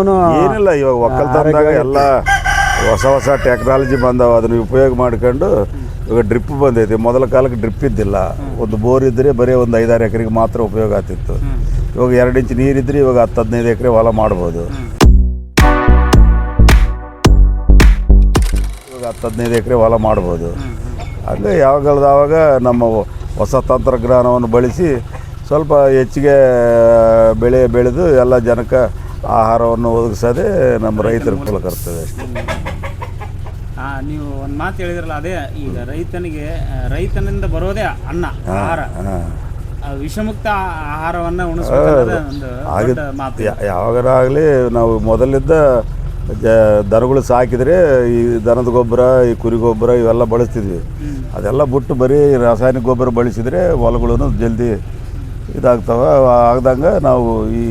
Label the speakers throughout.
Speaker 1: ಏನಿಲ್ಲ ಇವಾಗ ಒಕ್ಕಲ್ತನದಾಗ ಎಲ್ಲ ಹೊಸ ಹೊಸ ಟೆಕ್ನಾಲಜಿ ಬಂದಾವ ಅದನ್ನ ಉಪಯೋಗ ಮಾಡ್ಕೊಂಡು ಇವಾಗ ಡ್ರಿಪ್ ಬಂದೈತಿ. ಮೊದಲ ಕಾಲಕ್ಕೆ ಡ್ರಿಪ್ ಇದ್ದಿಲ್ಲ. ಒಂದು ಬೋರ್ ಇದ್ದರೆ ಬರೀ ಒಂದು ಐದಾರು ಎಕರೆಗೆ ಮಾತ್ರ ಉಪಯೋಗ ಆಗ್ತಿತ್ತು. ಇವಾಗ ಎರಡು ಇಂಚ್ ನೀರಿದ್ರೆ ಇವಾಗ ಹತ್ತು ಹದಿನೈದು ಎಕರೆ ಹೊಲ ಮಾಡ್ಬೋದು. ಇವಾಗ ಹತ್ತು ಹದಿನೈದು ಎಕರೆ ಹೊಲ ಮಾಡ್ಬೋದು. ಹಂಗೆ ಯಾವಾಗಲ್ದಾವಾಗ ನಮ್ಮ ಹೊಸ ತಂತ್ರಜ್ಞಾನವನ್ನು ಬಳಸಿ ಸ್ವಲ್ಪ ಹೆಚ್ಚಿಗೆ ಬೆಳೆ ಬೆಳೆದು ಎಲ್ಲ ಜನಕ್ಕೆ ಆಹಾರವನ್ನು ಒದಗಿಸೋದೇ ನಮ್ಮ ರೈತರ ಕುಲ ಕರ್ತವ್ಯ ಅಷ್ಟೇ.
Speaker 2: ನೀವು ಒಂದು ಮಾತು ಹೇಳಿದ್ರಲ್ಲ ಅದೇ ಈಗ ರೈತನಿಗೆ ರೈತನಿಂದ ಬರೋದೇ ಅನ್ನ ಆಹಾರ. ವಿಷಮುಕ್ತ ಆಹಾರವನ್ನ ಒಂದು
Speaker 1: ಯಾವಾಗಾರ
Speaker 2: ಆಗಲಿ ಮಾತು
Speaker 1: ನಾವು ಮೊದಲಿದ್ದ ಜ ದನಗಳು ಸಾಕಿದರೆ ಈ ದನದ ಗೊಬ್ಬರ ಈ ಕುರಿ ಗೊಬ್ಬರ ಇವೆಲ್ಲ ಬಳಸ್ತಿದ್ವಿ. ಅದೆಲ್ಲ ಬಿಟ್ಟು ಬರೀ ರಾಸಾಯನಿಕ ಗೊಬ್ಬರ ಬಳಸಿದರೆ ಹೊಲಗಳೂ ಜಲ್ದಿ ಇದಾಗ್ತವೆ. ಆಗ್ದಂಗೆ ನಾವು ಈ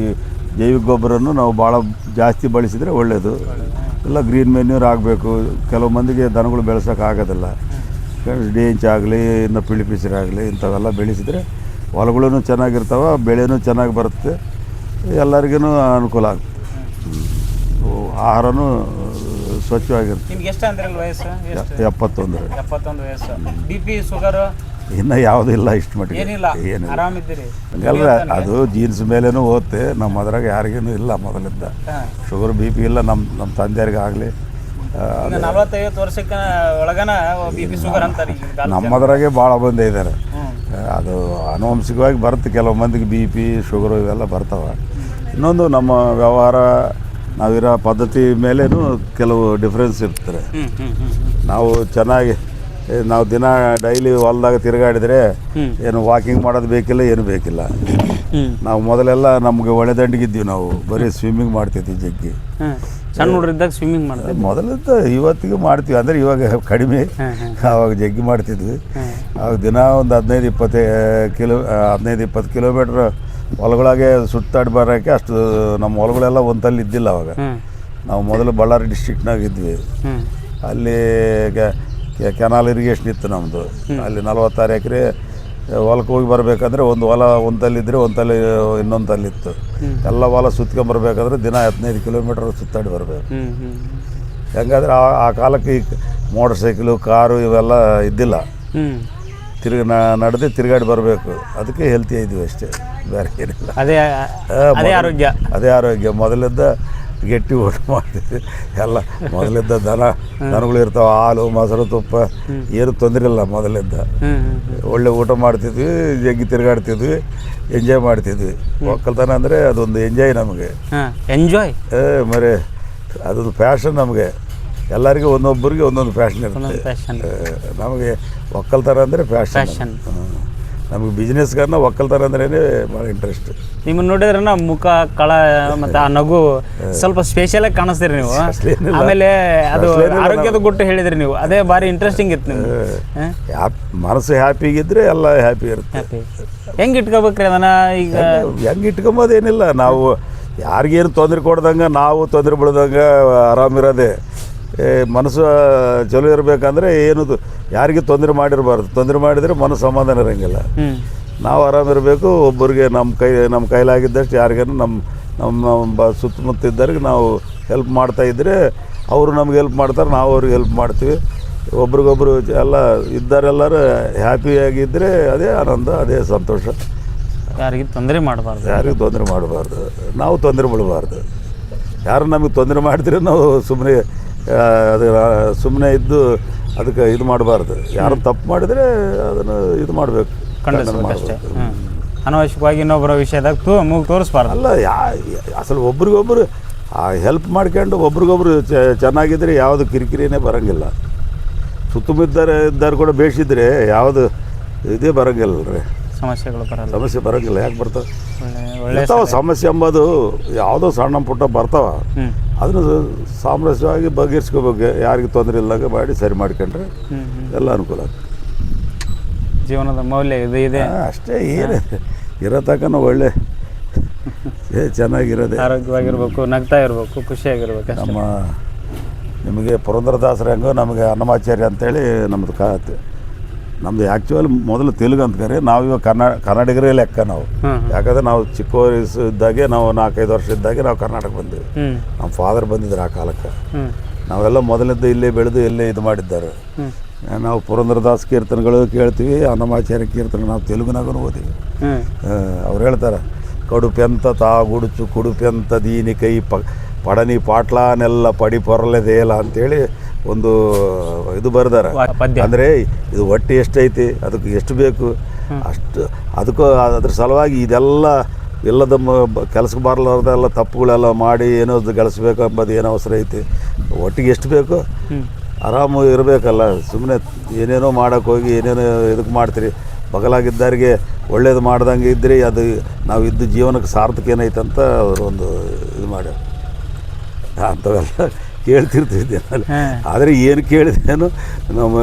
Speaker 1: ಜೈವಿಕ ಗೊಬ್ಬರನ್ನು ನಾವು ಭಾಳ ಜಾಸ್ತಿ ಬಳಸಿದರೆ ಒಳ್ಳೆಯದು ಎಲ್ಲ ಗ್ರೀನ್ ಮೆನ್ಯೂರ್ ಆಗಬೇಕು ಕೆಲವು ಮಂದಿಗೆ ದನಗಳು ಬೆಳೆಸೋಕೆ ಆಗೋದಿಲ್ಲ. ಡೇಂಚ್ ಆಗಲಿ ಇನ್ನು ಪಿಳಿಪಿಸಿರಾಗಲಿ ಆಗಲಿ ಇಂಥವೆಲ್ಲ ಬೆಳೆಸಿದರೆ ಹೊಲಗಳೂ ಚೆನ್ನಾಗಿರ್ತಾವೆ ಬೆಳೆನೂ ಚೆನ್ನಾಗಿ ಬರುತ್ತೆ. ಎಲ್ಲರಿಗೂ ಅನುಕೂಲ ಆಗುತ್ತೆ. ಆಹಾರನೂ ಸ್ವಚ್ಛವಾಗಿರುತ್ತೆ.
Speaker 2: ನಿಮ್ಗೆ ಎಷ್ಟು ಅಂದ್ರಲ್ಲ ವಯಸ್ಸು? ಎಷ್ಟು?
Speaker 1: ಎಪ್ಪತ್ತೊಂದು
Speaker 2: ಎಪ್ಪತ್ತೊಂದು ವಯಸ್ಸು. ಬಿ ಪಿ ಶುಗರ್
Speaker 1: ಇನ್ನು ಯಾವುದೂ ಇಲ್ಲ ಇಷ್ಟು ಮಟ್ಟಿಗೆ.
Speaker 2: ಏನಿಲ್ಲ
Speaker 1: ಏನಿಲ್ಲ.
Speaker 2: ಆರಾಮಿದ್ದೀರಿ.
Speaker 1: ಹಂಗಲ್ಲ ಅದು ಜೀನ್ಸ್ ಮೇಲೇನೂ ಓದ್ತೆ ನಮ್ಮ ಅದ್ರಾಗ ಯಾರಿಗೇನು ಇಲ್ಲ
Speaker 2: ಮೊದಲಿಂದ.
Speaker 1: ಶುಗರ್ ಬಿ ಪಿ ಇಲ್ಲ ನಮ್ಮ ನಮ್ಮ ತಂದೆಯರಿಗೆ ಆಗಲಿ.
Speaker 2: ನಲವತ್ತೈವತ್ತು ವರ್ಷಕ್ಕೆ ಒಳಗನ ಬಿ ಪಿ ಶುಗರ್ ಅಂತಾರೆ.
Speaker 1: ನಮ್ಮದ್ರಾಗೆ ಭಾಳ ಮಂದಿ ಇದ್ದಾರೆ ಅದು ಅನುವಂಶಿಕವಾಗಿ ಬರುತ್ತೆ ಕೆಲವು ಮಂದಿಗೆ ಬಿ ಪಿ ಶುಗರು ಇವೆಲ್ಲ ಬರ್ತಾವೆ. ಇನ್ನೊಂದು ನಮ್ಮ ವ್ಯವಹಾರ ನಾವಿರೋ ಪದ್ಧತಿ ಮೇಲೇನು ಕೆಲವು ಡಿಫ್ರೆನ್ಸ್ ಇರ್ತಾರೆ ನಾವು ಚೆನ್ನಾಗಿ ನಾವು ದಿನ ಡೈಲಿ ಹೊಲ್ದಾಗ ತಿರುಗಾಡಿದರೆ ಏನು ವಾಕಿಂಗ್ ಮಾಡೋದು ಬೇಕಿಲ್ಲ ಏನು ಬೇಕಿಲ್ಲ. ನಾವು ಮೊದಲೆಲ್ಲ ನಮಗೆ ಒಳ್ಳೆದಂಡಿಗಿದ್ದೀವಿ ನಾವು ಬರೀ ಸ್ವಿಮ್ಮಿಂಗ್ ಮಾಡ್ತಿದ್ವಿ ಜಗ್ಗಿ.
Speaker 2: ಸಣ್ಣ ಹುಡುಗರಿದ್ದಾಗ ಸ್ವಿಮ್ಮಿಂಗ್ ಮಾಡ್ತೀವಿ
Speaker 1: ಮೊದಲಿಂದ ಇವತ್ತಿಗೂ ಮಾಡ್ತೀವಿ ಅಂದರೆ ಇವಾಗ ಕಡಿಮೆ. ಆವಾಗ ಜಗ್ಗಿ ಮಾಡ್ತಿದ್ವಿ. ಆವಾಗ ದಿನ ಒಂದು ಹದಿನೈದು ಇಪ್ಪತ್ತು ಕಿಲೋ ಹದಿನೈದು ಇಪ್ಪತ್ತು ಕಿಲೋಮೀಟ್ರ್ ಹೊಲಗಳಾಗೆ ಸುತ್ತಾಡಿ ಬರೋಕ್ಕೆ ಅಷ್ಟು ನಮ್ಮ ಹೊಲಗಳೆಲ್ಲ ಒಂದಲ್ಲಿ ಇದ್ದಿಲ್ಲ ಅವಾಗ. ನಾವು ಮೊದಲು ಬಳ್ಳಾರಿ ಡಿಸ್ಟಿಕ್ನಾಗ ಇದ್ವಿ. ಅಲ್ಲಿ ಕೆನಾಲ್ ಇರಿಗೇಷನ್ ಇತ್ತು ನಮ್ಮದು ಅಲ್ಲಿ ನಲವತ್ತಾರು ಎಕರೆ ಹೊಲಕ್ಕೆ ಹೋಗಿ ಬರಬೇಕಂದ್ರೆ ಒಂದು ಹೊಲ ಒಂದು ತಲ್ಲಿದ್ದರೆ ಒಂದು ತಲೆ ಇನ್ನೊಂದು ತಲ್ಲಿತ್ತು ಎಲ್ಲ ಹೊಲ ಸುತ್ಕೊಂಬರ್ಬೇಕಾದ್ರೆ ದಿನ ಹದಿನೈದು ಕಿಲೋಮೀಟ್ರ್ ಸುತ್ತಾಡಿ ಬರಬೇಕು. ಹೆಂಗಾದ್ರೆ ಆ ಆ ಕಾಲಕ್ಕೆ ಈ ಮೋಟರ್ ಸೈಕಲು ಕಾರು ಇವೆಲ್ಲ ಇದ್ದಿಲ್ಲ. ತಿರ್ಗ ನಡೆದು ತಿರುಗಾಡಿ ಬರಬೇಕು. ಅದಕ್ಕೆ ಹೆಲ್ತಿ ಇದ್ವಿ ಅಷ್ಟೇ. ಬೇರೆ ಏನಿಲ್ಲ.
Speaker 2: ಅದೇ ಆರೋಗ್ಯ.
Speaker 1: ಅದೇ ಆರೋಗ್ಯ. ಮೊದಲಿದ್ದ ಗಟ್ಟಿ ಊಟ ಮಾಡ್ತಿದ್ವಿ ಎಲ್ಲ ಮೊದಲಿದ್ದ ದನ ದನಗಳು ಇರ್ತಾವೆ ಹಾಲು ಮೊಸರು ತುಪ್ಪ ಏನು ತೊಂದರೆ ಇಲ್ಲ ಮೊದಲಿದ್ದ. ಒಳ್ಳೆ ಊಟ ಮಾಡ್ತಿದ್ವಿ ಜಗ್ಗಿ ತಿರುಗಾಡ್ತಿದ್ವಿ ಎಂಜಾಯ್ ಮಾಡ್ತಿದ್ವಿ. ಒಕ್ಕಲ್ತನ ಅಂದರೆ ಅದೊಂದು ಎಂಜಾಯ್ ನಮಗೆ.
Speaker 2: ಎಂಜಾಯ್
Speaker 1: ಏ ಮರೆ ಅದೊಂದು ಫ್ಯಾಷನ್ ನಮಗೆ. ಎಲ್ಲರಿಗೂ ಒಂದೊಬ್ಬರಿಗೆ ಒಂದೊಂದು ಫ್ಯಾಷನ್ ಇರ್ತದೆ ನಮಗೆ ಒಕ್ಕಲ್ತನ ಅಂದರೆ ಫ್ಯಾಷನ್. ನಮಗೆ ಬಿಸ್ನೆಸ್ಗಾರನ ಒಕ್ಕಲ್ತಾರ ಅಂದ್ರೇ ಭಾಳ ಇಂಟ್ರೆಸ್ಟ್
Speaker 2: ನಿಮ್ಮ ನೋಡಿದ್ರೆ ನಾ ಮುಖ ಕಳ ಮತ್ತು ಆ ನಗು ಸ್ವಲ್ಪ ಸ್ಪೆಷಲ್ ಆಗಿ ಕಾಣಿಸ್ತೀರಿ ನೀವು. ಆಮೇಲೆ ಅದು ಆರೋಗ್ಯದ ಗುಟ್ಟು ಹೇಳಿದ್ರಿ ನೀವು. ಅದೇ ಭಾರಿ ಇಂಟ್ರೆಸ್ಟಿಂಗ್ ಇತ್ತು ನಿಮ್ಗೆ.
Speaker 1: ಹ್ಯಾಪ್ ಮನಸ್ಸು ಹ್ಯಾಪಿಗಿದ್ರೆ ಎಲ್ಲ ಹ್ಯಾಪಿ ಇರುತ್ತೆ.
Speaker 2: ಹೆಂಗ್ ಇಟ್ಕೋಬೇಕ್ರಿ ಅದನ್ನ ಈಗ?
Speaker 1: ಹೆಂಗೆ ಇಟ್ಕೊಂಬೋದೇನಿಲ್ಲ ನಾವು ಯಾರಿಗೇನು ತೊಂದರೆ ಕೊಡ್ದಂಗೆ ನಾವು ತೊಂದರೆ ಬಿಡ್ದಂಗೆ ಆರಾಮಿರೋದೆ. ಮನಸ್ಸು ಚಲೋ ಇರಬೇಕಂದ್ರೆ ಏನು ಯಾರಿಗೆ ತೊಂದರೆ ಮಾಡಿರಬಾರ್ದು. ತೊಂದರೆ ಮಾಡಿದರೆ ಮನಸ್ಸು ಸಮಾಧಾನ ಇರೋಂಗಿಲ್ಲ. ನಾವು ಆರಾಮಿರಬೇಕು ಒಬ್ಬರಿಗೆ ನಮ್ಮ ಕೈ ನಮ್ಮ ಕೈಲಾಗಿದ್ದಷ್ಟು ಯಾರಿಗೇನು ನಮ್ಮ ನಮ್ಮ ನಮ್ಮ ಬ ಸುತ್ತಮುತ್ತ ಇದ್ದವ್ರಿಗೆ ನಾವು ಹೆಲ್ಪ್ ಮಾಡ್ತಾ ಇದ್ದರೆ ಅವರು ನಮ್ಗೆ ಹೆಲ್ಪ್ ಮಾಡ್ತಾರೆ ನಾವು ಅವ್ರಿಗೆ ಹೆಲ್ಪ್ ಮಾಡ್ತೀವಿ. ಒಬ್ರಿಗೊಬ್ರು ಎಲ್ಲ ಇದ್ದಾರೆಲ್ಲರೂ ಹ್ಯಾಪಿಯಾಗಿದ್ದರೆ ಅದೇ ಆನಂದ ಅದೇ ಸಂತೋಷ.
Speaker 2: ಯಾರಿಗೆ ತೊಂದರೆ ಮಾಡಬಾರ್ದು.
Speaker 1: ಯಾರಿಗೂ ತೊಂದರೆ ಮಾಡಬಾರ್ದು. ನಾವು ತೊಂದರೆ ಬಿಡಬಾರ್ದು ಯಾರು ನಮಗೆ ತೊಂದರೆ ಮಾಡಿದ್ರೆ ನಾವು ಸುಮ್ಮನೆ ಅದು ಸುಮ್ಮನೆ ಇದ್ದು ಅದಕ್ಕೆ ಇದು ಮಾಡಬಾರ್ದು. ಯಾರು ತಪ್ಪು ಮಾಡಿದರೆ ಅದನ್ನು ಇದು ಮಾಡಬೇಕು.
Speaker 2: ಖಂಡಿತ ಅನವಶ್ಯಕವಾಗಿ ಇನ್ನೊಬ್ಬರ ವಿಷಯದಾಗ ತೂ ಮೂಗು ತೋರಿಸ್ಬಾರ್ದು.
Speaker 1: ಅಲ್ಲ ಯಾ ಅಸಲು ಒಬ್ರಿಗೊಬ್ರು ಹೆಲ್ಪ್ ಮಾಡ್ಕೊಂಡು ಒಬ್ರಿಗೊಬ್ರು ಚೆನ್ನಾಗಿದ್ದರೆ ಚೆನ್ನಾಗಿದ್ರೆ ಯಾವುದು ಕಿರಿಕಿರಿನೇ ಬರೋಂಗಿಲ್ಲ. ಸುತ್ತಮುತ್ತಾರೆ ಇದ್ದಾರೆ ಕೂಡ ಬೇಸಿದ್ರೆ ಯಾವುದು ಇದೇ ಬರೋಂಗಿಲ್ಲ ರೀ.
Speaker 2: ಸಮಸ್ಯೆಗಳು ಬರಲ್ಲ.
Speaker 1: ಸಮಸ್ಯೆ ಬರೋಂಗಿಲ್ಲ. ಯಾಕೆ ಬರ್ತಾವೆ? ಸಮಸ್ಯೆ ಎಂಬುದು ಯಾವುದೋ ಸಣ್ಣ ಪುಟ್ಟ ಬರ್ತಾವ. ಅದನ್ನು ಸಾಮರಸ್ಯವಾಗಿ ಬಗೆಹರಿಸ್ಕೋಬೇಕು ಯಾರಿಗೆ ತೊಂದರೆ ಇಲ್ಲ ಮಾಡಿ ಸರಿ ಮಾಡ್ಕೊಂಡ್ರೆ ಎಲ್ಲ ಅನುಕೂಲ ಆಗ್ತದೆ.
Speaker 2: ಜೀವನದ ಮೌಲ್ಯ ಇದು ಇದೆ.
Speaker 1: ಅಷ್ಟೇ ಏನೇ ಇರೋ ತನಕ ಒಳ್ಳೆ. ಏ ಚೆನ್ನಾಗಿರೋದೆ.
Speaker 2: ಆರೋಗ್ಯವಾಗಿರ್ಬೇಕು ನಗ್ತಾ ಇರಬೇಕು ಖುಷಿಯಾಗಿರ್ಬೇಕು
Speaker 1: ನಮ್ಮ ನಿಮಗೆ ಪುರಂದರದಾಸರ ಹೆಂಗೋ ನಮಗೆ ಅನ್ನಮಾಚಾರ್ಯ ಅಂತೇಳಿ ನಮ್ಮದು ಖಾತೆ ನಮ್ಮದು ಆ್ಯಕ್ಚುಲಿ ಮೊದಲು ತೆಲುಗು ಅಂತಾರೆ ನಾವು ಇವಾಗ ಕನ್ನಡ ಕನ್ನಡಿಗರೇ ಲೆಕ್ಕ ನಾವು. ಯಾಕಂದ್ರೆ ನಾವು ಚಿಕ್ಕ ವಯಸ್ಸು ಇದ್ದಾಗೆ ನಾವು ನಾಲ್ಕೈದು ವರ್ಷ ಇದ್ದಾಗೆ ನಾವು ಕರ್ನಾಟಕ ಬಂದಿವಿ. ನಮ್ಮ ಫಾದರ್ ಬಂದಿದ್ರು ಆ ಕಾಲಕ್ಕೆ. ನಾವೆಲ್ಲ ಮೊದಲಿಂದ ಇಲ್ಲೇ ಬೆಳೆದು ಇಲ್ಲೇ ಇದು ಮಾಡಿದ್ದಾರೆ. ನಾವು ಪುರಂದ್ರದಾಸ್ ಕೀರ್ತನೆಗಳು ಕೇಳ್ತೀವಿ ಅನ್ನಮಾಚಾರ್ಯ ಕೀರ್ತನೆ ನಾವು ತೆಲುಗುನಾಗೂ ಓದಿವಿ. ಅವ್ರು ಹೇಳ್ತಾರೆ ಕಡುಪೆಂತ ತಾ ಗುಡುಚು ಕುಡುಪೆಂತ ದೀನಿ ಕೈ ಪ ಪಡನಿ ಪಾಟ್ಲಾನೆಲ್ಲ ಪಡಿ ಪೊರಲೆದೇಲ ಅಂತೇಳಿ ಒಂದು ಇದು ಬರ್ದಾರ. ಅಂದರೆ ಇದು ಹೊಟ್ಟೆ ಎಷ್ಟೈತಿ ಅದಕ್ಕೆ ಎಷ್ಟು ಬೇಕು ಅಷ್ಟು ಅದಕ್ಕೂ ಅದ್ರ ಸಲುವಾಗಿ ಇದೆಲ್ಲ ಇಲ್ಲದ ಮ- ಕೆಲಸಕ್ಕೆ ಬರಲಾರ್ದೆಲ್ಲ ತಪ್ಪುಗಳೆಲ್ಲ ಮಾಡಿ ಏನೋ ಗಳಿಸ್ಬೇಕು ಎಂಬುದು ಏನೋ ಅವಸರ ಐತಿ. ಒಟ್ಟಿಗೆ ಎಷ್ಟು ಬೇಕು? ಆರಾಮು ಇರಬೇಕಲ್ಲ ಸುಮ್ಮನೆ ಏನೇನೋ ಮಾಡೋಕ್ಕೆ ಹೋಗಿ ಏನೇನೋ ಇದಕ್ಕೆ ಮಾಡ್ತೀರಿ. ಬಗಲಾಗಿದ್ದವರಿಗೆ ಒಳ್ಳೇದು ಮಾಡ್ದಂಗೆ ಇದ್ದರೆ ಅದು ನಾವು ಇದ್ದು ಜೀವನಕ್ಕೆ ಸಾರ್ಥಕ ಏನೈತೆ ಅಂತ ಅವರು ಒಂದು ಇದು ಮಾಡ್ಯಾರ. ಅಂಥವೆಲ್ಲ ಕೇಳ್ತಿರ್ತಿದ್ದೆ ನಾನು. ಆದರೆ ಏನು ಕೇಳಿದೇನು ನಮ್ಮ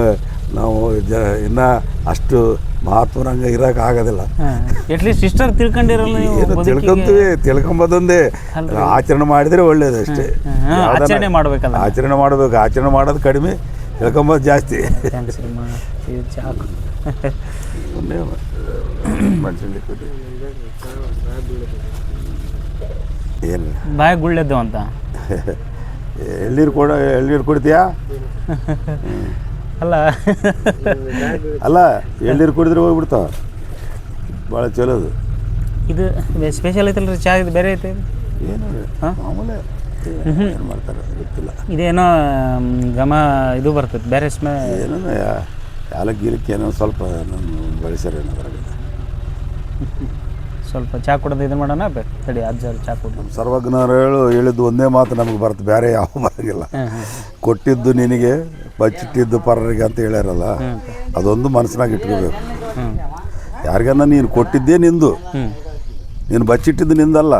Speaker 1: ನಾವು ಜ ಇನ್ನೂ ಅಷ್ಟು ಮಹಾತ್ಮರಂಗ ಇರೋಕೆ ಆಗೋದಿಲ್ಲ.
Speaker 2: ಅಟ್ಲೀಸ್ಟ್ ಸಿಸ್ಟರ್ ತಿಳ್ಕೊಂಡಿರಲ್ಲ ನೀವು.
Speaker 1: ತಿಳ್ಕೊಂತೀವಿ ತಿಳ್ಕೊಂಬೋದೊಂದೇ ಆಚರಣೆ ಮಾಡಿದರೆ ಒಳ್ಳೇದು ಅಷ್ಟೇ.
Speaker 2: ಆಚರಣೆ ಮಾಡಬೇಕಲ್ಲ.
Speaker 1: ಆಚರಣೆ ಮಾಡಬೇಕು ಆಚರಣೆ ಮಾಡೋದು ಕಡಿಮೆ ತಿಳ್ಕೊಂಬೋದು ಜಾಸ್ತಿ. ಏನು
Speaker 2: ಬಾಯಿ ಗುಳ್ಳೆದ್ದು ಅಂತ.
Speaker 1: ಎಳ್ನೀರು ಕೊಡ ಎಳ್ನೀರು ಕುಡಿತೀಯಾ?
Speaker 2: ಅಲ್ಲ.
Speaker 1: ಅಲ್ಲ ಎಳ್ನೀರು ಕುಡಿದ್ರೆ ಹೋಗ್ಬಿಡ್ತಾವ. ಭಾಳ ಚಲೋ ಅದು.
Speaker 2: ಇದು ಸ್ಪೆಷಲ್ ಐತಲ್ರಿ ಚಾ ಇದು ಬೇರೆ ಐತೆ?
Speaker 1: ಏನು? ಮಾಮೂಲೆ. ಏನು ಮಾಡ್ತಾರೆ ಗೊತ್ತಿಲ್ಲ.
Speaker 2: ಇದೇನೋ ಗಮ ಇದು ಬರ್ತೈತೆ ಬೇರೆ ಸ್ಮೆ
Speaker 1: ಏನೋ ಯಾಲಕ್ ಗೀಲಕ್ಕೆ ಏನೋ ಸ್ವಲ್ಪ ಬಳಸ್ಯಾರ ಅದ್ರಾಗ
Speaker 2: ಸ್ವಲ್ಪ ಚಾ ಕುಡ್ದು ಇದು ಮಾಡೋಣ ಬೇಕು ತಡಿ ಅಜ್ಜರು ಚಾ ಕುಡ್ದು.
Speaker 1: ಸರ್ವಜ್ಞರು ಹೇಳು ಹೇಳಿದ್ದು ಒಂದೇ ಮಾತು ನಮಗೆ ಬರುತ್ತೆ ಬೇರೆ ಯಾವ ಬರಂಗಿಲ್ಲ
Speaker 2: ಹಾಂ
Speaker 1: ಕೊಟ್ಟಿದ್ದು ನಿನಗೆ ಬಚ್ಚಿಟ್ಟಿದ್ದು ಪರರಿಗೆ ಅಂತ ಹೇಳ್ಯಾರಲ್ಲ ಅದೊಂದು ಮನಸ್ಸಿನಾಗ ಇಟ್ಕೋಬೇಕು. ಯಾರಿಗನ್ನ ನೀನು ಕೊಟ್ಟಿದ್ದೇ ನಿಂದು ನೀನು ಬಚ್ಚಿಟ್ಟಿದ್ದು ನಿಂದಲ್ಲ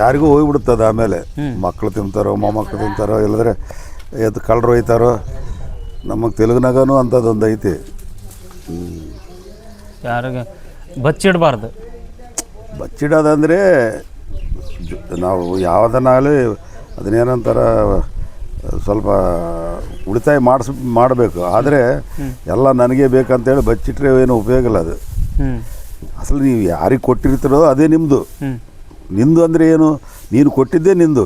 Speaker 1: ಯಾರಿಗೂ ಹೋಗ್ಬಿಡುತ್ತದೆ ಆಮೇಲೆ. ಮಕ್ಕಳು ತಿಂತಾರೋ ಮೊಮ್ಮಕ್ಕಳು ತಿಂತಾರೋ ಇಲ್ಲದ್ರೆ ಎದ್ದು ಕಳ್ಳರು ಹೋಯ್ತಾರೋ ನಮಗೆ ತೆಲುಗುನಾಗನೂ ಅಂಥದ್ದೊಂದು ಐತಿ
Speaker 2: ಯಾರಿಗೆ ಬಚ್ಚಿಡಬಾರ್ದು.
Speaker 1: ಬಚ್ಚಿಡೋದಂದರೆ ನಾವು ಯಾವುದನ್ನಾಗಲಿ ಅದನ್ನೇನಂತಾರ ಸ್ವಲ್ಪ ಉಳಿತಾಯ ಮಾಡಿಸ್ ಮಾಡಬೇಕು. ಆದರೆ ಎಲ್ಲ ನನಗೆ ಬೇಕಂತೇಳಿ ಬಚ್ಚಿಟ್ರೆ ಏನು ಉಪಯೋಗ ಇಲ್ಲ ಅದು. ಅಸಲು ನೀವು ಯಾರಿಗೆ ಕೊಟ್ಟಿರ್ತೀರೋ ಅದೇ ನಿಮ್ಮದು ನಿಂದು ಅಂದರೆ ಏನು? ನೀನು ಕೊಟ್ಟಿದ್ದೇ ನಿಂದು.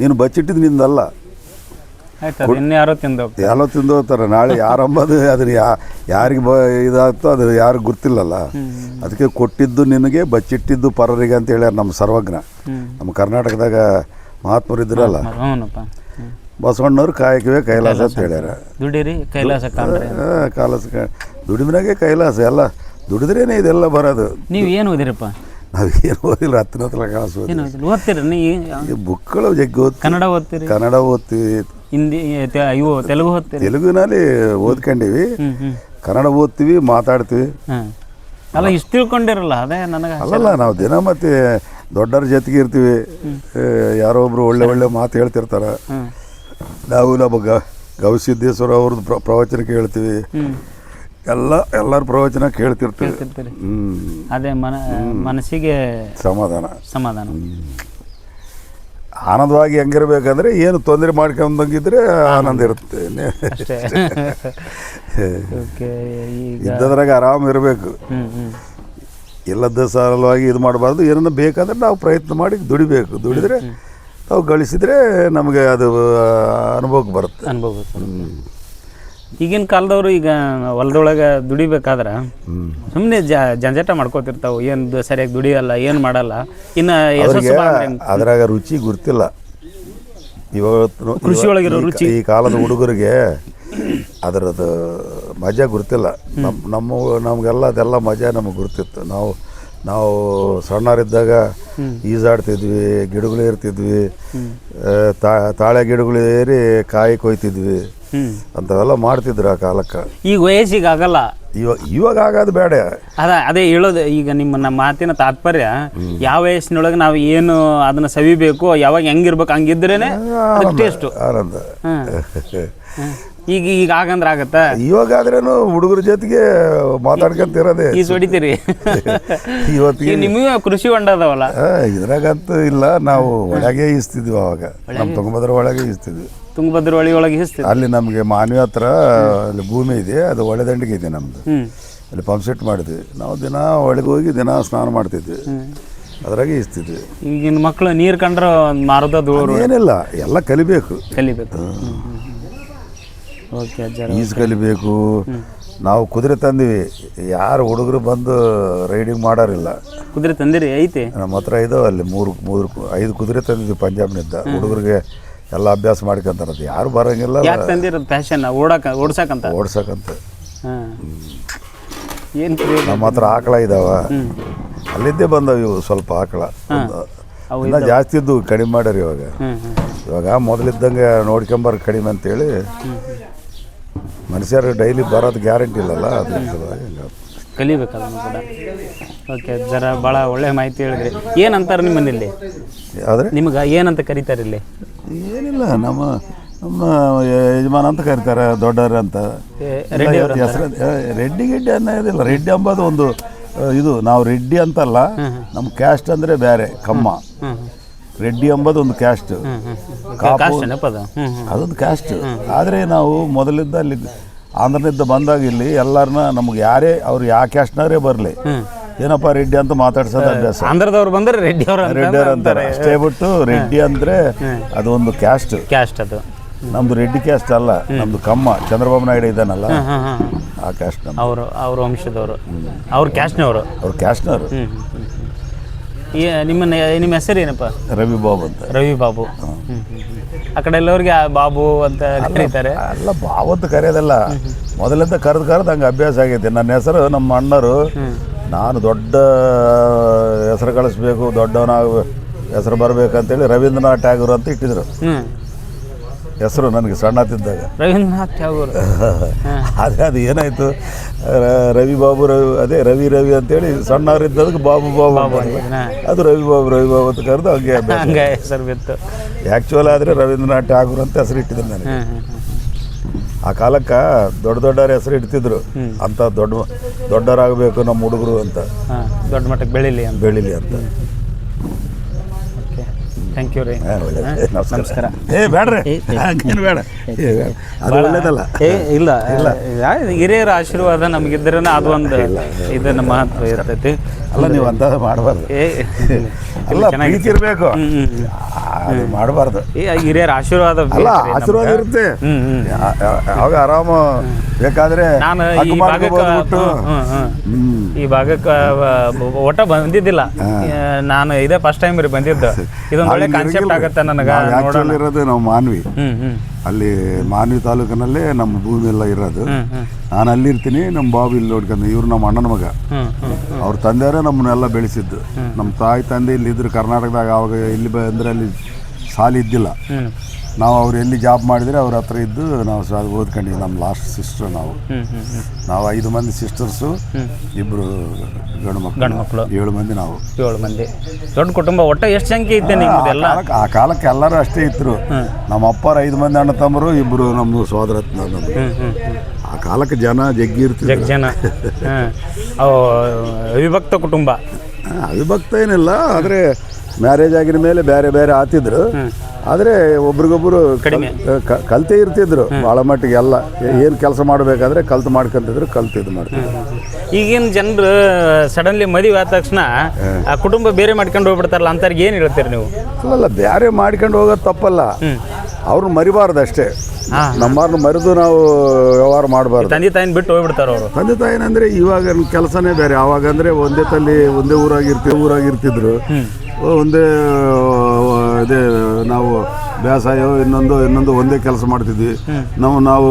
Speaker 1: ನೀನು ಬಚ್ಚಿಟ್ಟಿದ್ದು ನಿಂದಲ್ಲ.
Speaker 2: ಆಯ್ತು ಯಾರೋ ತಿಂದು
Speaker 1: ಎಲ್ಲ ತಿಂದು ಹೋಗ್ತಾರೆ. ನಾಳೆ ಯಾರಂಬದು ಅದನ್ನ ಯಾ ಯಾರಿಗೆ ಬ ಇದಾಗ್ತೋ ಅದು ಯಾರಿಗೆ ಗೊತ್ತಿಲ್ಲಲ್ಲ. ಅದಕ್ಕೆ ಕೊಟ್ಟಿದ್ದು ನಿನಗೆ ಬಚ್ಚಿಟ್ಟಿದ್ದು ಪರರಿಗೆ ಅಂತ ಹೇಳ್ಯಾರ ನಮ್ಮ ಸರ್ವಜ್ಞ. ನಮ್ಮ ಕರ್ನಾಟಕದಾಗ ಮಹಾತ್ಮರು ಇದ್ರಲ್ಲ. ಬಸವಣ್ಣವ್ರು ಕಾಯಕವೇ ಕೈಲಾಸ ಅಂತ ಹೇಳ್ಯಾರ.
Speaker 2: ದುಡೀರಿ ಕೈಲಾಸ
Speaker 1: ದುಡಿದ್ರಾಗೆ ಕಾಲಸ ದುಡಿಮಿನಾಗೆ ಕೈಲಾಸ ಎಲ್ಲ ದುಡಿದ್ರೇನೆ ಇದೆಲ್ಲ ಬರೋದು.
Speaker 2: ನೀವು ಏನು ಓದಿರಪ್ಪ?
Speaker 1: ನಾವೇನು ಓದಿಲ್ಲ ಹತ್ತಿನ ಹತ್ರ ಕಾಸು ಓದಿ
Speaker 2: ಓದ್ತೀರಿ?
Speaker 1: ಬುಕ್ಗಳು ಜಗ್ಗಿ ಓದ್ತೀವಿ.
Speaker 2: ಕನ್ನಡ ಓದ್ತೀರಿ?
Speaker 1: ಕನ್ನಡ ಓದ್ತೀವಿ
Speaker 2: ಹಿಂದಿ ತೆ- ಇವು ತೆಲುಗು
Speaker 1: ತೆಲುಗುನಲ್ಲಿ ಓದ್ಕೊಂಡಿವಿ. ಕನ್ನಡ ಓದ್ತೀವಿ ಮಾತಾಡ್ತೀವಿ.
Speaker 2: ಹಾಂ. ಅಲ್ಲ ಇಷ್ಟು ತಿಳ್ಕೊಂಡಿರಲ್ಲ ಅದೇ ನನಗೆ
Speaker 1: ಅಲ್ಲಲ್ಲ ನಾವು ದಿನ ಮತ್ತೆ ದೊಡ್ಡರ ಜೊತೆಗೆ ಇರ್ತೀವಿ. ಏ, ಯಾರೋ ಒಬ್ರು ಒಳ್ಳೆ ಒಳ್ಳೆ ಮಾತು ಹೇಳ್ತಿರ್ತಾರೆ. ನಾವು ನಮ್ಮ ಗ ಗವಿಸಿದ್ದೇಶ್ವರ ಅವ್ರದ್ದು ಪ್ರ ಪ್ರವಚನ ಕೇಳ್ತೀವಿ.
Speaker 2: ಹ್ಞೂ
Speaker 1: ಎಲ್ಲ ಎಲ್ಲರ ಪ್ರವಚನ ಕೇಳ್ತಿರ್ತೀವಿ. ಹ್ಞೂ
Speaker 2: ಅದೇ ಮನ ಮನಸ್ಸಿಗೆ
Speaker 1: ಸಮಾಧಾನ.
Speaker 2: ಸಮಾಧಾನ.
Speaker 1: ಆನಂದವಾಗಿ ಹೆಂಗಿರ್ಬೇಕಂದ್ರೆ ಏನು ತೊಂದರೆ ಮಾಡ್ಕೊಂಡಂಗಿದ್ರೆ ಆನಂದ ಇರುತ್ತೆ. ಇದ್ದದ್ರಾಗ ಆರಾಮ ಇರಬೇಕು. ಇಲ್ಲದ ಸರಳವಾಗಿ ಇದು ಮಾಡಬಾರ್ದು. ಏನನ್ನ ಬೇಕಂದ್ರೆ ನಾವು ಪ್ರಯತ್ನ ಮಾಡಿ ದುಡಿಬೇಕು. ದುಡಿದ್ರೆ ನಾವು ಗಳಿಸಿದ್ರೆ ನಮಗೆ ಅದು ಅನುಭವಕ್ಕೆ ಬರುತ್ತೆ.
Speaker 2: ಅನುಭವ ಈಗಿನ ಕಾಲದವರು ಈಗ ಹೊಲದೊಳಗೆ ದುಡಿಬೇಕಾದ್ರೆ. ಸುಮ್ಮನೆ ಜಂಜಾಟ ಮಾಡ್ಕೋತಿರ್ತಾವೆ ಏನು ಸರಿಯಾಗಿ ದುಡಿಯಲ್ಲ ಏನು ಮಾಡಲ್ಲ. ಇನ್ನು ಯಶಸ್ಸು
Speaker 1: ಅದ್ರಾಗ ರುಚಿ ಗುರ್ತಿಲ್ಲ. ಇವತ್ತು
Speaker 2: ಕೃಷಿ ಒಳಗಿರೋ ರುಚಿ.
Speaker 1: ಈ ಕಾಲದ ಹುಡುಗರಿಗೆ ಅದರದ್ದು ಮಜಾ ಗುರ್ತಿಲ್ಲ. ನಮ್ಮ ನಮ್ಮ ನಮಗೆಲ್ಲ ಅದೆಲ್ಲ ಮಜಾ ನಮಗೆ ಗುರ್ತಿತ್ತು. ನಾವು ನಾವು ಸಣ್ಣರಿದ್ದಾಗ ಈಜಾಡ್ತಿದ್ವಿ ಗಿಡಗಳು ಏರ್ತಿದ್ವಿ ತಾ- ತಾಳೆ ಗಿಡಗಳು ಏರಿ ಕಾಯಿ ಕೊಯ್ತಿದ್ವಿ. ಅಂಥವೆಲ್ಲ ಮಾಡ್ತಿದ್ರು ಆ ಕಾಲಕ್ಕೆ.
Speaker 2: ಈಗ ವಯಸ್ಸಿಗೆ ಆಗಲ್ಲ.
Speaker 1: ಇವಾಗ ಇವಾಗ ಆಗೋದು ಬೇಡ.
Speaker 2: ಅದ ಅದೇ ಹೇಳೋದು ಈಗ ನಿಮ್ಮ ನಮ್ಮ ಮಾತಿನ ತಾತ್ಪರ್ಯ ಯಾವ ವಯಸ್ಸಿನೊಳಗೆ ನಾವು ಏನು ಅದನ್ನ ಸವಿಬೇಕು ಯಾವಾಗ ಹೆಂಗಿರ್ಬೇಕು ಹಂಗಿದ್ರೇನೆ ಟೇಸ್ಟು
Speaker 1: ಆನಂದ
Speaker 2: ಈಗ ಈಗ ಆಗಂದ್ರೆ ಆಗತ್ತಾ?
Speaker 1: ಇವಾಗ ಆದ್ರೇನು ಹುಡುಗರ ಜೊತೆಗೆ ಮಾತಾಡ್ಕೊಂತಿರೋದೇ
Speaker 2: ಈಸ್ ಹೊಡಿತೀರಿ
Speaker 1: ಇವತ್ತಿಗೆ
Speaker 2: ನಿಮಗೆ ಕೃಷಿ ಹೊಂಡ ಅದಾವಲ್ಲ?
Speaker 1: ಇದ್ರಾಗಂತೂ ಇಲ್ಲ ನಾವು ಒಳಗೆ ಈಸ್ತಿದ್ವಿ ಅವಾಗ. ನಮ್ಮ ತುಂಗಭದ್ರ ಒಳಗೆ ಈಸ್ತಿದ್ವಿ
Speaker 2: ತುಂಗಭದ್ರ ಹೊಳಿ ಒಳಗೆ
Speaker 1: ಅಲ್ಲಿ ನಮಗೆ ಮಾನ್ವಿ ಹತ್ರ ಅಲ್ಲಿ ಭೂಮಿ ಇದೆ ಅದು ಒಳ್ಳೆದಂಡಿಗೆ ಇದೆ
Speaker 2: ನಮ್ದು.
Speaker 1: ಅಲ್ಲಿ ಪಂಪ್ ಸೆಟ್ ಮಾಡಿದ್ವಿ. ನಾವು ದಿನ ಒಳಗೆ ಹೋಗಿ ದಿನ ಸ್ನಾನ ಮಾಡ್ತಿದ್ವಿ. ಅದ್ರಾಗೆ ಇಸ್ತಿದ್ವಿ
Speaker 2: ಈಗಿನ ಮಕ್ಕಳು ನೀರು ಕಂಡ್ರೆ ಒಂದು ಮಾರದ ದೂರ
Speaker 1: ಏನಿಲ್ಲ ಎಲ್ಲ ಕಲಿಬೇಕು.
Speaker 2: ಕಲಿಬೇಕು. ಓಕೆ ಅಜ್ಜಾರ
Speaker 1: ಈಜು ಕಲಿಬೇಕು. ನಾವು ಕುದುರೆ ತಂದಿವಿ. ಯಾರು ಹುಡುಗರು ಬಂದು ರೈಡಿಂಗ್ ಮಾಡೋರಿಲ್ಲ.
Speaker 2: ಕುದುರೆ ತಂದಿರಿ ಐತಿ?
Speaker 1: ನಮ್ಮ ಹತ್ರ ಇದಾವೆ ಅಲ್ಲಿ ಮೂರು ಮೂರು ಐದು ಕುದುರೆ ತಂದಿದ್ವಿ ಪಂಜಾಬ್ನಿಂದ. ಹುಡುಗರಿಗೆ ಎಲ್ಲ ಅಭ್ಯಾಸ ಮಾಡ್ಕೊಂತಾರದು ಯಾರು ಬರೋಂಗಿಲ್ಲ.
Speaker 2: ಯಾಕೆ ತಂದಿರೋದು ಪ್ಯಾಷನ್ ಓಡಾಕ ಓಡ್ಸಕ್ಕಂತ
Speaker 1: ಓಡ್ಸಕ್ಕಂತ
Speaker 2: ಹಾಂ. ಏನು ಪ್ರಯೋಜನ
Speaker 1: ನಮ್ಮ ಹತ್ರ ಆಕಳ ಇದಾವ. ಅಲ್ಲಿದ್ದೇ ಬಂದವು ಇವು ಸ್ವಲ್ಪ ಆಕಳ. ಇನ್ನ ಜಾಸ್ತಿ ಇದ್ದು ಕಡಿಮೆ ಮಾಡ್ಯಾರ ಇವಾಗ. ಇವಾಗ ಮೊದಲಿದ್ದಂಗೆ ನೋಡ್ಕೊಂಬರ್ ಕಡಿಮೆ ಅಂತೇಳಿ ಮನುಷ್ಯರು ಡೈಲಿ ಬರೋದು ಗ್ಯಾರಂಟಿ ಇಲ್ಲಲ್ಲ ಅದು ಸಲುವಾಗಿ ಹಂಗಾಗ್ತದೆ.
Speaker 2: ಕಲಿಬೇಕು ಕೂಡ. ಓಕೆ ಜರ ಭಾಳ ಒಳ್ಳೆ ಮಾಹಿತಿ ಹೇಳಿದ್ರಿ. ಏನಂತಾರೆ ನಿಮ್ಮ ಇಲ್ಲಿ
Speaker 1: ಆದರೆ
Speaker 2: ನಿಮ್ಗೆ ಏನಂತ ಕರೀತಾರೆ ಇಲ್ಲಿ?
Speaker 1: ಏನಿಲ್ಲ ನಮ್ಮ ನಮ್ಮ ಯಜಮಾನ ಅಂತ ಕರೀತಾರೆ ದೊಡ್ಡವರು ಅಂತ.
Speaker 2: ರೆಡ್ಡಿ ಅವ್ರು
Speaker 1: ಹೆಸರು ರೆಡ್ಡಿ ಗಿಡ್ಡಿ ಅನ್ನೋದಿಲ್ಲ ರೆಡ್ಡಿ ಅಂಬೋದು ಒಂದು ಇದು ನಾವು ರೆಡ್ಡಿ ಅಂತಲ್ಲ ನಮ್ಮ ಕ್ಯಾಸ್ಟ್ ಅಂದರೆ ಬೇರೆ ಕಮ್ಮ. ರೆಡ್ಡಿ ಎಂಬುದು ಒಂದು ಕ್ಯಾಸ್ಟ್ ಅದೊಂದು ಕ್ಯಾಸ್ಟ್ ಆದರೆ ನಾವು ಮೊದಲಿದ್ದ ಅಲ್ಲಿ ಆಂಧ್ರದಿಂದ ಬಂದಾಗ ಇಲ್ಲಿ ಎಲ್ಲರನ್ನ ನಮ್ಗೆ ಯಾರೇ ಅವ್ರು ಯಾವ ಕ್ಯಾಸ್ಟ್ನವರೇ ಬರಲಿ. ಏನಪ್ಪ ರೆಡ್ಡಿ ಅಂತ ಮಾತಾಡ್ಸೋದು ಅಭ್ಯಾಸ?
Speaker 2: ಆಂಧ್ರದವ್ರು ಬಂದ್ರೆ ರೆಡ್ಡಿ ಅವರು
Speaker 1: ರೆಡ್ಡಿ ಅಂತಾರೆ. ಅಷ್ಟೇ ಬಿಟ್ಟು ರೆಡ್ಡಿ ಅಂದ್ರೆ ಅದು ಒಂದು ಕ್ಯಾಸ್ಟ್
Speaker 2: ಕ್ಯಾಸ್ಟ್ ಅದು.
Speaker 1: ನಮ್ದು ರೆಡ್ಡಿ ಕ್ಯಾಸ್ಟ್ ಅಲ್ಲ ನಮ್ದು ಕಮ್ಮ. ಚಂದ್ರಬಾಬು ನಾಯ್ಡು ಇದ್ದಾನಲ್ಲ? ಆ ಕ್ಯಾಸ್ಟ್
Speaker 2: ಅವರು ಅವ್ರ ವಂಶದವರು. ಅವ್ರ ಕ್ಯಾಸ್ಟ್ನವರು
Speaker 1: ಅವ್ರ ಕ್ಯಾಸ್ಟ್ನವರು
Speaker 2: ನಿಮ್ಮ ನಿಮ್ಮ ಹೆಸರು ಏನಪ್ಪ?
Speaker 1: ರವಿ ಬಾಬು ಅಂತ.
Speaker 2: ರವಿ ಬಾಬು. ಆ ಕಡೆ ಎಲ್ಲವ್ರಿಗೆ ಬಾಬು ಅಂತ ಕರೀತಾರೆ.
Speaker 1: ಅಲ್ಲ ಬಾವತ್ತು ಕರೆಯೋದಲ್ಲ. ಮೊದಲಿಂದ ಕರೆದು ಕರೆದು ಹಂಗೆ ಅಭ್ಯಾಸ ಆಗೈತೆ. ನನ್ನ ಹೆಸರು ನಮ್ಮ ಅಣ್ಣರು. ನಾನು ದೊಡ್ಡ ಹೆಸರು ಗಳಿಸ್ಬೇಕು ದೊಡ್ಡವನಾಗ ಹೆಸರು ಬರಬೇಕಂತೇಳಿ ರವೀಂದ್ರನಾಥ್ ಟ್ಯಾಗೂರ್ ಅಂತ ಇಟ್ಟಿದ್ರು. ಹೆಸರು ನನಗೆ ಸಣ್ಣತ್ತಿದ್ದಾಗ.
Speaker 2: ರವೀಂದ್ರನಾಥ್ ಟ್ಯಾಗೂರ್.
Speaker 1: ಅದೇ ಅದು ಏನಾಯಿತು? ರವಿ ಬಾಬು ರವಿ ಅದೇ ರವಿ ರವಿ ಅಂತೇಳಿ ಸಣ್ಣವರಿದ್ದದಕ್ಕೆ ಬಾಬು ಬಾಬು ಅದು ರವಿ ಬಾಬು ರವಿ ಬಾಬು ಅಂತ ಕರೆದು ಹಂಗೆ
Speaker 2: ಹೆಸರು ಬಿತ್ತು.
Speaker 1: ಆ್ಯಕ್ಚುಲ್ ಆದರೆ ರವೀಂದ್ರನಾಥ್ ಟ್ಯಾಗೂರ್ ಅಂತ ಹೆಸರು ಇಟ್ಟಿದ್ದೆ ನನಗೆ ಆ ಕಾಲಕ್ಕೆ ದೊಡ್ಡ ದೊಡ್ಡವ್ರ ಹೆಸರು ಇಡ್ತಿದ್ರು. ಅಂತ ದೊಡ್ಡ ದೊಡ್ಡವರಾಗಬೇಕು ನಮ್ಮ ಹುಡುಗರು ಅಂತ.
Speaker 2: ದೊಡ್ಡ ಮಟ್ಟಕ್ಕೆ ಬೆಳಿಲಿ ಅಂತ.
Speaker 1: ಬೆಳಿಲಿ ಅಂತ.
Speaker 2: ಥ್ಯಾಂಕ್ ಯು ರೀ. ನಮಸ್ಕಾರ.
Speaker 1: ಏ ಬೇಡ್ರಿ ಏನು ಬೇಡ. ಅದು ಒಳ್ಳೇದಲ್ಲ.
Speaker 2: ಏ ಇಲ್ಲ. ಇಲ್ಲ. ಹಿರಿಯರ ಆಶೀರ್ವಾದ ನಮಗಿದ್ರೆ ಅದು ಒಂದು ಇದನ್ನ ಮಹತ್ವ ಇರ್ತೈತಿ.
Speaker 1: ಅಲ್ಲ ನೀವು ಅಂತ ಮಾಡಬಾರ್ದು.
Speaker 2: ಏ
Speaker 1: ಅಲ್ಲ ಪ್ರೀತಿ ಅದು ಮಾಡಬಾರ್ದು.
Speaker 2: ಏ ಹಿರಿಯರ ಆಶೀರ್ವಾದ
Speaker 1: ಅಲ್ಲ ಆಶೀರ್ವಾದ ಇರುತ್ತೆ. ಯಾವಾಗ ಆರಾಮ ಬೇಕಾದ್ರೆ
Speaker 2: ನಾನು ಈ ಭಾಗಕ್ಕೆ ಹ್ಮ್, ಹ್ಮ್, ಈ ಭಾಗಕ್ಕೆ ಒಟ್ಟ ಬಂದಿದ್ದಿಲ್ಲ. ನಾನು ಇದೇ ಫಸ್ಟ್ ಟೈಮ್ ರೀ ಬಂದಿದ್ದು. ಇದೊಂದು ಒಳ್ಳೆ ಕಾನ್ಸೆಪ್ಟ್ ಆಗತ್ತೆ ನನಗೆ ನೋಡೋಣ.
Speaker 1: ಆಕ್ಚುಲಿ ಇರೋದು ನಾವು ಮಾನ್ವಿ.
Speaker 2: ಹ್ಮ್ ಹ್ಮ್.
Speaker 1: ಅಲ್ಲಿ ಮಾನ್ವಿ ತಾಲೂಕಿನಲ್ಲೇ ನಮ್ಮ ಭೂಮಿ ಎಲ್ಲ ಇರೋದು. ನಾನು ಅಲ್ಲಿ ಅಲ್ಲಿರ್ತೀನಿ ನಮ್ಮ ಬಾಬು ಇಲ್ಲಿ ನೋಡ್ಕೊಂಡು ಇವ್ರು ನಮ್ಮ ಅಣ್ಣನ ಮಗ.
Speaker 2: ಹ್ಮ್ ಹ್ಮ್
Speaker 1: ಅವ್ರ ತಂದೆಯವರೇ ನಮ್ಮನ್ನೆಲ್ಲ ಬೆಳೆಸಿದ್ದು. ನಮ್ಮ ತಾಯಿ ತಂದೆ ಇಲ್ಲಿ ಇದ್ರು ಕರ್ನಾಟಕದಾಗ ಅವಾಗ ಇಲ್ಲಿ ಬಂದರೆ ಅಲ್ಲಿ ಸಾಲಿ ಇದ್ದಿಲ್ಲ.
Speaker 2: ಹ್ಮ್.
Speaker 1: ನಾವು ಅವ್ರು ಎಲ್ಲಿ ಜಾಬ್ ಮಾಡಿದರೆ ಅವ್ರ ಹತ್ರ ಇದ್ದು ನಾವು ಸಹ ಓದ್ಕೊಂಡಿವಿ. ನಮ್ಮ ಲಾಸ್ಟ್ ಸಿಸ್ಟರ್ ನಾವು. ನಾವು ಐದು ಮಂದಿ ಸಿಸ್ಟರ್ಸು ಇಬ್ಬರು ಗಂಡು ಮಕ್ಕಳು
Speaker 2: ಗಂಡು ಮಕ್ಕಳು
Speaker 1: ಏಳು ಮಂದಿ ನಾವು.
Speaker 2: ಏಳು ಮಂದಿ. ದೊಡ್ಡ ಕುಟುಂಬ ಒಟ್ಟು ಎಷ್ಟು ಸಂಖ್ಯೆ ಇದ್ದೆ
Speaker 1: ಆ ಕಾಲಕ್ಕೆ ಆ ಕಾಲಕ್ಕೆ ಎಲ್ಲರೂ ಅಷ್ಟೇ ಇದ್ರು. ನಮ್ಮ ಅಪ್ಪರ ಐದು ಮಂದಿ ಅಣ್ಣ ತಮ್ಮರು ಇಬ್ಬರು ನಮ್ಮದು
Speaker 2: ಹ್ಮ್
Speaker 1: ಆ ಕಾಲಕ್ಕೆ ಜನ ಜಗ್ಗಿ ಇರ್ತಿದ್ರು.
Speaker 2: ಜನ. ಅವಿಭಕ್ತ ಕುಟುಂಬ.
Speaker 1: ಅವಿಭಕ್ತ ಏನಿಲ್ಲ ಆದರೆ ಮ್ಯಾರೇಜ್ ಆಗಿದ ಮೇಲೆ ಬೇರೆ ಬೇರೆ ಆತಿದ್ರು. ಆದರೆ ಒಬ್ರಿಗೊಬ್ರು ಕಲ್ತೇ ಇರ್ತಿದ್ರು. ಭಾಳ ಮಟ್ಟಿಗೆ ಎಲ್ಲ. ಏನು ಕೆಲಸ ಮಾಡಬೇಕಾದ್ರೆ ಕಲ್ತು ಮಾಡ್ಕೊಂತಿದ್ರು ಕಲ್ತು ಇದು ಮಾಡ್ತಿದ್ರು.
Speaker 2: ಈಗಿನ ಜನರು ಸಡನ್ಲಿ ಮದುವೆ ಆದ ತಕ್ಷಣ ಆ ಕುಟುಂಬ ಬೇರೆ ಮಾಡ್ಕೊಂಡು ಹೋಗ್ಬಿಡ್ತಾರಲ್ಲ ಅಂತಾರ್ಗೆ ಏನು ಹೇಳ್ತೀರಿ ನೀವು?
Speaker 1: ಅಲ್ಲ ಬೇರೆ ಮಾಡ್ಕೊಂಡು ಹೋಗೋದು ತಪ್ಪಲ್ಲ. ಅವ್ರನ್ನ ಮರಿಬಾರ್ದು ಅಷ್ಟೇ. ನಮ್ಮವ್ರನ್ನ ಮರೆದು ನಾವು ವ್ಯವಹಾರ ಮಾಡಬಾರ್ದು.
Speaker 2: ತಂದೆ ತಾಯಿನ ಬಿಟ್ಟು ಹೋಗ್ಬಿಡ್ತಾರ ಅವರು.
Speaker 1: ತಂದೆ ತಾಯಿ ಅಂದ್ರೆ ಇವಾಗ ಕೆಲಸನೇ ಬೇರೆ. ಅವಾಗ ಅಂದ್ರೆ ಒಂದೇ ತಲ್ಲಿ ಒಂದೇ ಊರಾಗಿರ್ತಿ ಊರಾಗಿರ್ತಿದ್ರು. ಒಂದೇ ಇದೇ ನಾವು ಬೇಸಾಯ ಇನ್ನೊಂದು ಇನ್ನೊಂದು ಒಂದೇ ಕೆಲಸ ಮಾಡ್ತಿದ್ವಿ. ನಾವು ನಾವು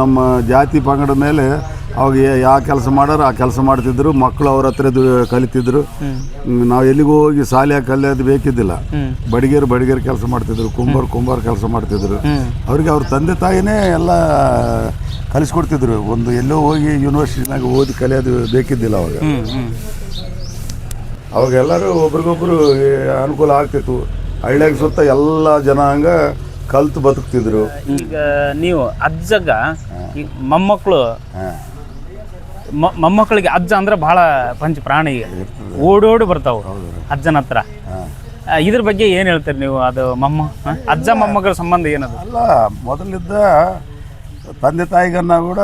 Speaker 1: ನಮ್ಮ ಜಾತಿ ಪಂಗಡ ಮೇಲೆ ಅವಾಗ ಯಾವ ಕೆಲಸ ಮಾಡೋರು ಆ ಕೆಲಸ ಮಾಡ್ತಿದ್ರು. ಮಕ್ಕಳು ಅವ್ರ ಹತ್ರ ಕಲಿತಿದ್ರು. ನಾವು ಎಲ್ಲಿಗೂ ಹೋಗಿ ಶಾಲೆ ಕಲಿಯೋದು ಬೇಕಿದ್ದಿಲ್ಲ. ಬಡಿಗೇರು ಬಡಿಗೇರು ಕೆಲಸ ಮಾಡ್ತಿದ್ರು ಕುಂಬಾರ ಕುಂಬಾರ ಕೆಲಸ ಮಾಡ್ತಿದ್ರು. ಅವ್ರಿಗೆ ಅವ್ರ ತಂದೆ ತಾಯಿನೇ ಎಲ್ಲ ಕಲಿಸ್ಕೊಡ್ತಿದ್ರು. ಒಂದು ಎಲ್ಲೋ ಹೋಗಿ ಯೂನಿವರ್ಸಿಟಿನಾಗ ಓದಿ ಕಲಿಯೋದು ಬೇಕಿದ್ದಿಲ್ಲ ಅವಾಗ.
Speaker 2: ಹ್ಮ್ ಹ್ಮ್
Speaker 1: ಅವಾಗ ಒಬ್ರಿಗೊಬ್ರು ಅನುಕೂಲ ಆಗ್ತಿತ್ತು. ಹಳ್ಳಿಯಾಗ ಸುತ್ತ ಎಲ್ಲ ಜನಾಂಗ ಕಲ್ತು ಬದುಕ್ತಿದ್ರು.
Speaker 2: ಈಗ ನೀವು ಅಜ್ಜಗ ಮೊಮ್ಮಕ್ಕಳು ಮೊಮ್ಮಕ್ಕಳಿಗೆ ಅಜ್ಜ ಅಂದ್ರೆ ಬಹಳ ಪಂಚ ಪ್ರಾಣಿ ಓಡೋಡಿ ಬರ್ತಾವ ಅಜ್ಜನ ಹತ್ರ. ಇದ್ರ ಬಗ್ಗೆ ಏನು ಹೇಳ್ತೀರಿ ನೀವು ಅದು ಮೊಮ್ಮ? ಅಜ್ಜ ಮೊಮ್ಮಗಳ ಸಂಬಂಧ ಏನದು?
Speaker 1: ಅಲ್ಲ ಮೊದಲಿದ್ದ ತಂದೆ ತಾಯಿಗನ್ನ ಕೂಡ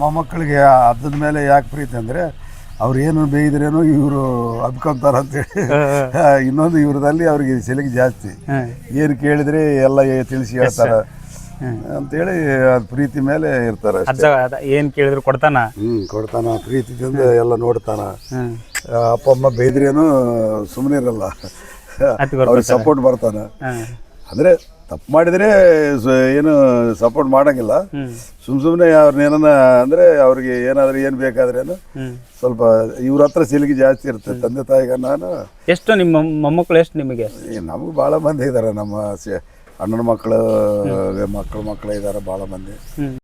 Speaker 1: ಮೊಮ್ಮಕ್ಕಳಿಗೆ ಅಜ್ಜದ ಮೇಲೆ ಯಾಕೆ ಪ್ರೀತಿ ಅಂದರೆ ಅವ್ರು ಏನು ಬೇಯಿದ್ರೇನೋ ಇವರು ಅದ್ಕೊಂತಾರ ಅಂತೇಳಿ ಇನ್ನೊಂದು ಇವ್ರದಲ್ಲಿ ಅವ್ರಿಗೆ ಸೆಲಿಗೆ ಜಾಸ್ತಿ. ಏನು ಕೇಳಿದ್ರೆ ಎಲ್ಲ ತಿಳಿಸಿ ಹೇಳ್ತಾರ. ಅಂತೇಳಿ ಅದು ಪ್ರೀತಿ ಮೇಲೆ ಇರ್ತಾರೆ
Speaker 2: ಏನು ಕೇಳಿದ್ರು ಕೊಡ್ತಾನ?
Speaker 1: ಹ್ಞೂ ಕೊಡ್ತಾನ ಪ್ರೀತಿದಿಂದ ಎಲ್ಲ ನೋಡ್ತಾನ. ಅಪ್ಪ ಅಮ್ಮ ಬೇಯ್ದ್ರೇನು ಸುಮ್ಮನೆ ಇರಲ್ಲ ಅವ್ರಿಗೆ ಸಪೋರ್ಟ್ ಬರ್ತಾನ. ಅಂದರೆ ತಪ್ಪು ಮಾಡಿದರೆ ಏನು ಸಪೋರ್ಟ್ ಮಾಡಂಗಿಲ್ಲ. ಸುಮ್ ಸುಮ್ಮನೆ ಅವ್ರನ್ನ ಏನನ್ನ ಅಂದರೆ ಅವ್ರಿಗೆ ಏನಾದರೂ ಏನು ಬೇಕಾದ್ರೇನು ಸ್ವಲ್ಪ ಇವ್ರ ಹತ್ರ ಸಿಲಿಗೆ ಜಾಸ್ತಿ ಇರುತ್ತೆ. ತಂದೆ ತಾಯಿಗೆ ನಾನು
Speaker 2: ಎಷ್ಟು ನಿಮ್ಮ ಮೊಮ್ಮಕ್ಕಳು ಎಷ್ಟು ನಿಮಗೆ?
Speaker 1: ನಮಗೆ ಭಾಳ ಮಂದಿ ಇದ್ದಾರೆ ನಮ್ಮ ಅಣ್ಣನ ಮಕ್ಕಳು ಮಕ್ಕಳು ಮಕ್ಕಳು ಇದ್ದಾರೆ ಭಾಳ ಮಂದಿ.